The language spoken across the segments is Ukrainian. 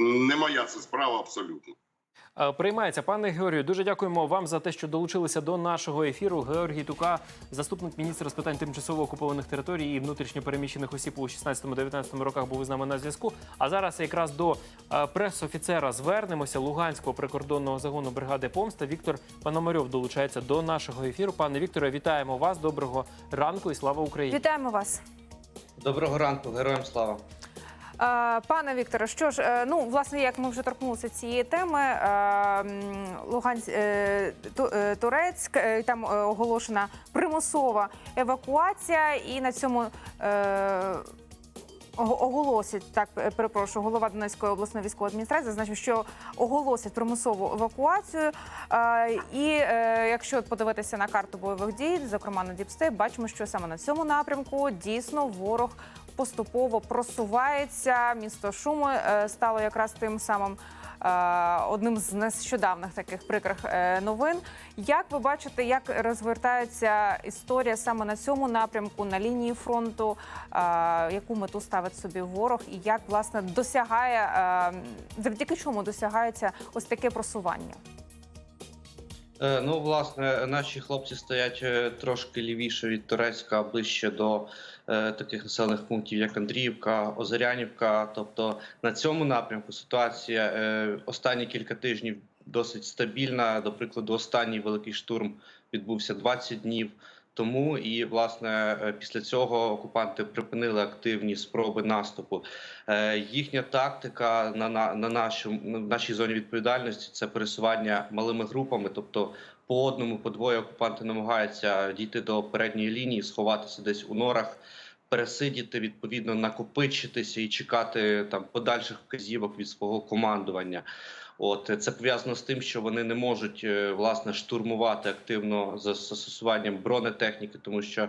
не моя це справа абсолютно. Е, Приймається, пане Георгію. Дуже дякуємо вам за те, що долучилися до нашого ефіру. Георгій Тука, заступник міністра з питань тимчасово окупованих територій і внутрішньо переміщених осіб у 16-19 роках був із нами на зв'язку. А зараз якраз до е, прес-офіцера звернемося Луганського прикордонного загону бригади Помста. Віктор Пономарьов долучається до нашого ефіру. Пане Вікторе, вітаємо вас. Доброго ранку і слава Україні. Вітаємо вас. Доброго ранку, героям слава. Е, Пане Вікторе, що ж, е, ну власне, як ми вже торкнулися цієї теми, е, Луганськ, Ту- Турецьк, там оголошена примусова евакуація, і на цьому ого- оголосять так, перепрошую, голова Донецької обласної військової адміністрації зазначив, що оголосять примусову евакуацію. І якщо подивитися на карту бойових дій, зокрема на Діпстейп, бачимо, що саме на цьому напрямку дійсно ворог поступово просувається. Місто Шуми е, стало якраз тим самим. е, Одним з нещодавних таких прикрих е, новин. Як ви бачите, як розвертається історія саме на цьому напрямку, на лінії фронту, яку мету ставить собі ворог, і як власне досягає завдяки чому досягається ось таке просування? Е, Ну, власне, наші хлопці стоять е, трошки лівіше від Турецька, ближче до е, таких населених пунктів, як Андріївка, Озерянівка. Тобто на цьому напрямку ситуація останні кілька тижнів досить стабільна. До прикладу, останній великий штурм відбувся 20 днів. Тому і власне е, після цього окупанти припинили активні спроби наступу. Е, Їхня тактика на, на, на, нашому, на нашій зоні відповідальності це пересування малими групами, тобто по одному, по двоє окупанти намагаються дійти до передньої лінії, сховатися десь у норах, пересидіти, відповідно, накопичитися і чекати там подальших вказівок від свого командування. От це пов'язано з тим, що вони не можуть е, власне штурмувати активно за застосуванням бронетехніки, тому що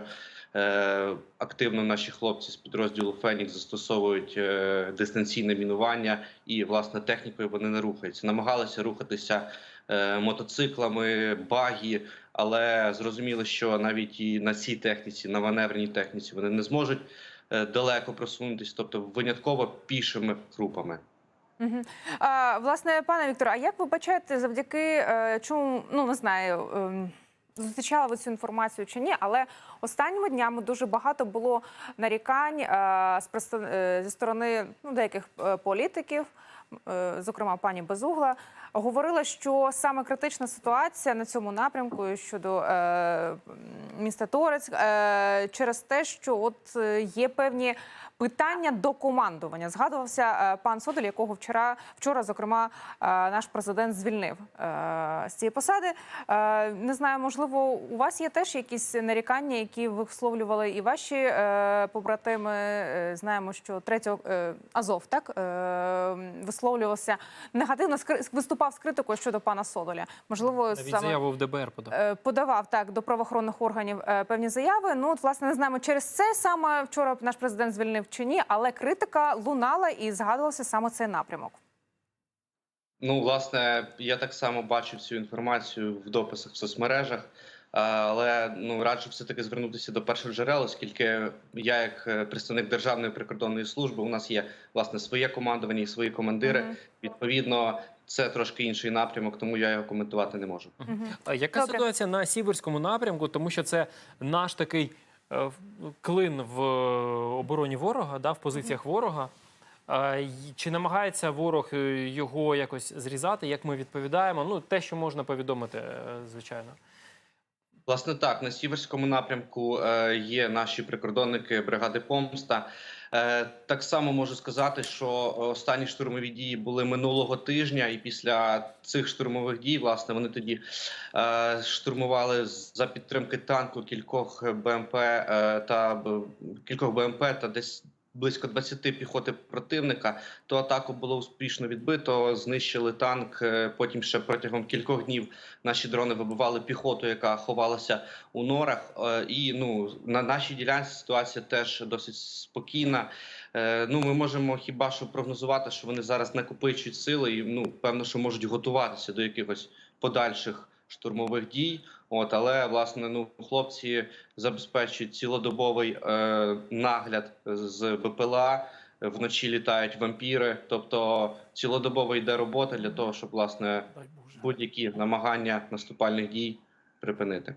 е, активно наші хлопці з підрозділу Фенікс застосовують е, дистанційне мінування, і власне технікою вони не рухаються. Намагалися рухатися е, мотоциклами, багі, але зрозуміло, що навіть і на цій техніці, на маневреній техніці, вони не зможуть е, далеко просунутися, тобто винятково пішими групами. Угу. А, власне, пане Вікторе, а як ви бачаєте, завдяки е, чому ну не знаю, зустрічала зустрічали ви цю інформацію чи ні? Але останніми днями дуже багато було нарікань е, з е, зі сторони ну, деяких політиків, зокрема пані Безугла, говорила, що саме критична ситуація на цьому напрямку щодо е, міста Торецьк е, через те, що от е, є певні питання до командування. Згадувався е, пан Содоль, якого вчора, вчора, зокрема, е, наш президент звільнив е, з цієї посади. Е, Не знаю, можливо, у вас є теж якісь нарікання, які висловлювали і ваші е, побратими. Е, Знаємо, що третього е, Азов так е, висловлювався негативно виступав з критикою щодо пана Содоля. Можливо, Навіть саме заяву в ДБР подав. е, подавав так до правоохоронних органів е, певні заяви. Ну от власне не знаємо через це саме вчора наш президент звільнив чи ні, але критика лунала і згадувався саме цей напрямок. Ну, власне, я так само бачив цю інформацію в дописах в соцмережах, але ну раджу все таки звернутися до перших джерел, оскільки я, як е, представник державної прикордонної служби, у нас є власне своє командування і свої командири. Мгм. Відповідно, це трошки інший напрямок, тому я його коментувати не можу. Мгм. А Яка Добре. ситуація на сіверському напрямку? Тому що це наш такий е, клин в е, обороні ворога, да, в позиціях ворога. А, й- Чи намагається ворог е, його якось зрізати? Як ми відповідаємо? Ну, те, що можна повідомити, е, звичайно. Власне, так на сіверському напрямку е, є наші прикордонники бригади Помста. Е, так само можу сказати, що останні штурмові дії були минулого тижня, і після цих штурмових дій, власне, вони тоді е, штурмували за підтримки танку кількох БМП та кількох БМП та десь. Близько 20 піхоти противника, то атаку було успішно відбито. Знищили танк. е, Потім ще протягом кількох днів наші дрони вибивали піхоту, яка ховалася у норах. Е, І ну на нашій ділянці ситуація теж досить спокійна. Е, Ну, ми можемо хіба що прогнозувати, що вони зараз накопичують сили, і ну певно, що можуть готуватися до якихось подальших штурмових дій. От, але власне, ну хлопці забезпечують цілодобовий е, нагляд з БПЛА. вночі літають вампіри. Тобто цілодобово йде робота для того, щоб власне будь-які намагання наступальних дій припинити.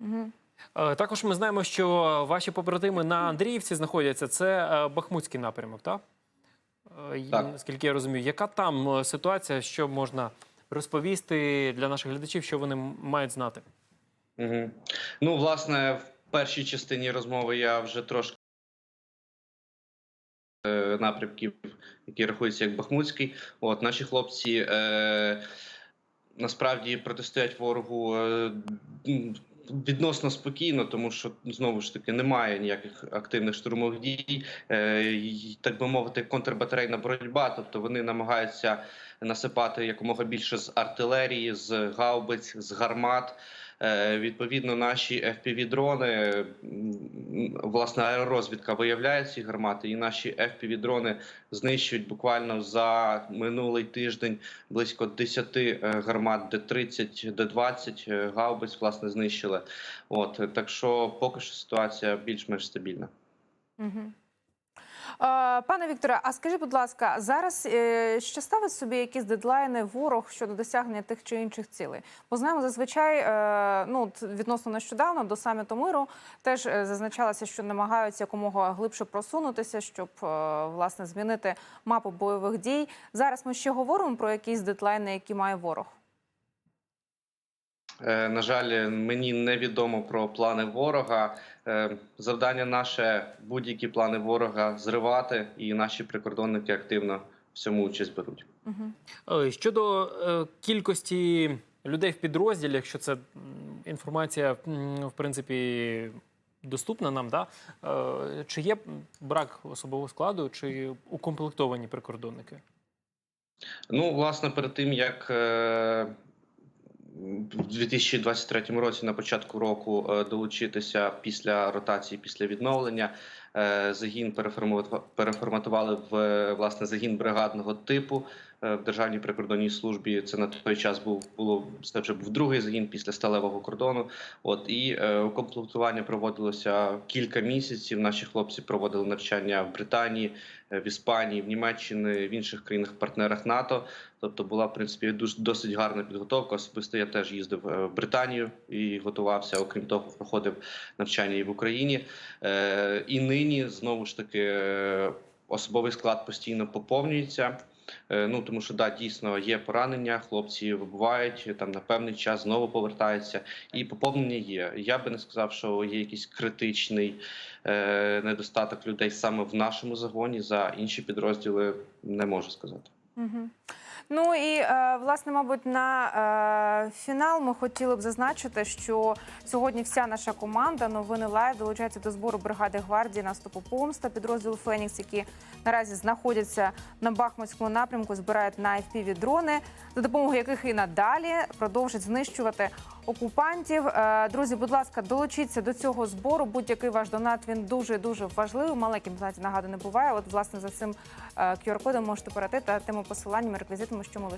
Угу. Також ми знаємо, що ваші побратими на Андріївці знаходяться. Це е, Бахмутський напрямок, так? Е, Так. Наскільки я розумію, яка там ситуація, що можна розповісти для наших глядачів, що вони мають знати? Угу. Ну, власне, в першій частині розмови я вже трошки е, напрямків, які рахуються як Бахмутський. От наші хлопці е, насправді протистоять ворогу е, відносно спокійно, тому що знову ж таки немає ніяких активних штурмових дій, е, так би мовити, контрбатарейна боротьба. Тобто вони намагаються насипати якомога більше з артилерії, з гаубиць, з гармат. Е, Відповідно, наші FPV-дрони, м, власне, аеророзвідка виявляє ці гармати, і наші FPV-дрони знищують буквально за минулий тиждень близько 10 е, гармат, Д-30, Д-20 е, гаубиць, власне, знищили. От, так що поки що ситуація більш-менш стабільна. Угу. Е, Пане Вікторе, а скажіть, будь ласка, зараз ще ставить собі якісь дедлайни ворог щодо досягнення тих чи інших цілей? Бо знаємо, зазвичай е, ну відносно нещодавно до саміту миру теж е, зазначалося, що намагаються якомога глибше просунутися, щоб власне змінити мапу бойових дій. Зараз ми ще говоримо про якісь дедлайни, які має ворог. На жаль, мені невідомо про плани ворога. Е, Завдання наше будь-які плани ворога зривати, і наші прикордонники активно в цьому участь беруть. Угу. Щодо е, кількості людей в підрозділі, якщо це інформація, в принципі, доступна нам, да? Чи є брак особового складу, чи укомплектовані прикордонники? Ну, власне, перед тим як в 2023 році, на початку року, е, долучитися після ротації, після відновлення, е, загін переформатува- переформатували в власне загін бригадного типу е, в Державній прикордонній службі. Це на той час був було це вже був другий загін після сталевого кордону. От і укомплектування проводилося кілька місяців. Наші хлопці проводили навчання в Британії, в Іспанії, в Німеччині, в інших країнах-партнерах НАТО. Тобто була в принципі досить гарна підготовка. Особисто я теж їздив е, в Британію і готувався. Окрім того, проходив навчання і в Україні. Е, І нині знову ж таки е, особовий склад постійно поповнюється. Ну тому що да, дійсно є поранення, хлопці вибувають там на певний час, знову повертаються, і поповнення є. Я би не сказав, що є якийсь критичний е, недостаток людей саме в нашому загоні. За інші підрозділи не можу сказати. Ну і е, власне, мабуть, на е, фінал ми хотіли б зазначити, що сьогодні вся наша команда новини лайв долучається до збору бригади гвардії наступу помста підрозділу Фенікс, які наразі знаходяться на Бахмутському напрямку, збирають на fpv дрони, за допомогою яких і надалі продовжать знищувати окупантів. Е, друзі, будь ласка, долучіться до цього збору. Будь-який ваш донат він дуже дуже важливий. Маленьким знаєте, нагадую, не буває. От власне за цим QR-кодом можете перейти та тими посиланнями, реквізитами, що ми лише.